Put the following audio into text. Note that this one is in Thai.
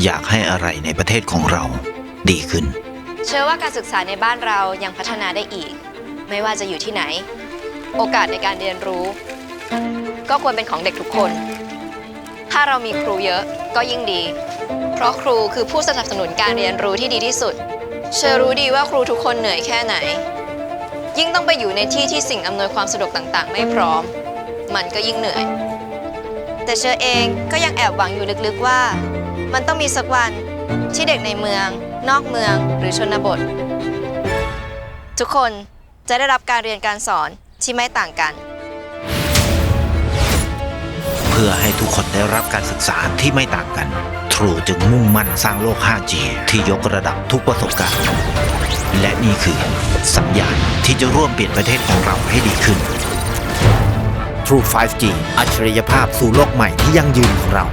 อยากให้อะไรในประเทศของเราดีขึ้น เชื่อว่าการศึกษาในบ้านเรายังพัฒนาได้อีก ไม่ว่าจะอยู่ที่ไหน โอกาสในการเรียนรู้ ก็ควรเป็นของเด็กทุกคน ถ้าเรามีครูเยอะก็ยิ่งดี เพราะครูคือผู้สนับสนุนการเรียนรู้ที่ดีที่สุด เชื่อรู้ดีว่าครูทุกคนเหนื่อยแค่ไหน ยิ่งต้องไปอยู่ในที่ที่สิ่งอำนวยความสะดวกต่างๆ ไม่พร้อม มันก็ยิ่งเหนื่อย แต่เชอเองก็ยังแอบหวังอยู่ลึกๆว่า มันต้องมีสักวันที่เด็กในเมือง นอกเมืองหรือชนบท ทุกคนจะได้รับการเรียนการสอนที่ไม่ต่างกัน เพื่อให้ทุกคนได้รับการศึกษาที่ไม่ต่างกัน True จึงมุ่งมั่นสร้างโลก 5G ที่ยกระดับทุกประสบการณ์ และนี่คือสัญญาณที่จะร่วมเปลี่ยนประเทศของเราให้ดีขึ้น True 5G อัจฉริยภาพสู่โลกใหม่ที่ยั่งยืนของเรา